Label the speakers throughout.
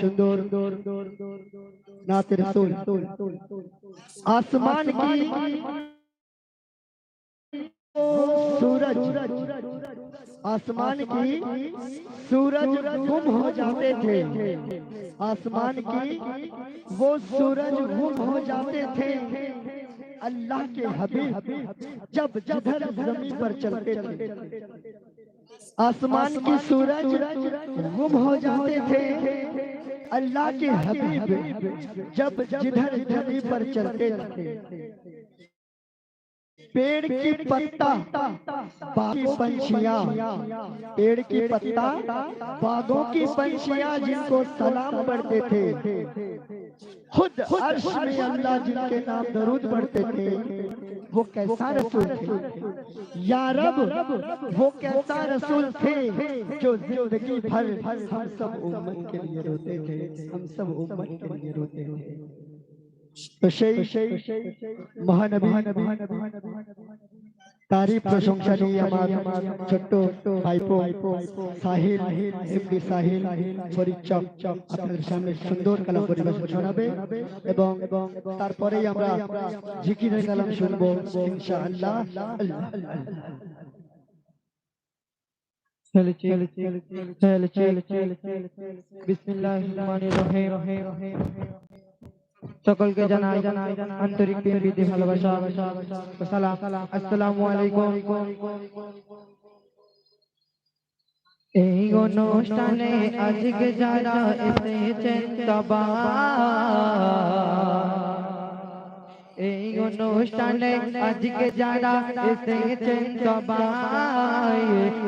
Speaker 1: सुंदर नात रसूल आसमान की सूरज, आसमान की सूरज गुम हो जाते थे। आसमान की वो सूरज गुम हो जाते थे। अल्लाह के हबीब जब जिधर ज़मीन पर चलते थे। आसमान की सूरज गुम हो जाते थे। अल्लाह के हबीब जब जिधर ज़मीन पर चलते थे। पेड़ की पत्ता बाकी पंछियाँ। पेड़ की पत्ता बागों की पंछिया जिनको सलाम पढ़ते थे। खुद अर्श में अल्लाह जिनके नाम दरूद पढ़ते थे। वो कैसा रसूल थे। या रब वो कैसा रसूल थे जो ज़िंदगी भर हम सब उम्मत के लिए रोते थे। हम सब उम्मत के लिए रोते थे। महानबी महानबी महानबी महानबी মহানবী তারই প্রশংসা নিয়ে আমার ছোট্ট ভাইপো সাহিল এমডি সাহিল পরিচক আপনাদের সামনে সুন্দর কালাম পরিবেশন শোনাবে এবং তারপরেই আমরা জিকিরের কালাম শুনবো ইনশাআল্লাহ আল্লাহ
Speaker 2: চলে চলে চলে চলে চলে বিসমিল্লাহির রহমানির রহিম সকলকে জানাই জানাই আন্তরিক প্রীতি ভালোবাসা সালাম আসসালামু আলাইকুম এই অনুষ্ঠানে আজকে যারা এসেছেন সবাই এই অনুষ্ঠানে আজকে যারা এসেছেন সবাই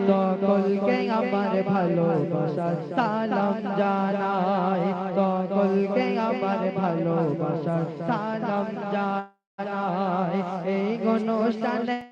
Speaker 2: সকলকে আমার ভালোবাসা সালাম জানাই সকলকে ভালোবাসা সালাম জানাই এই অনুষ্ঠানে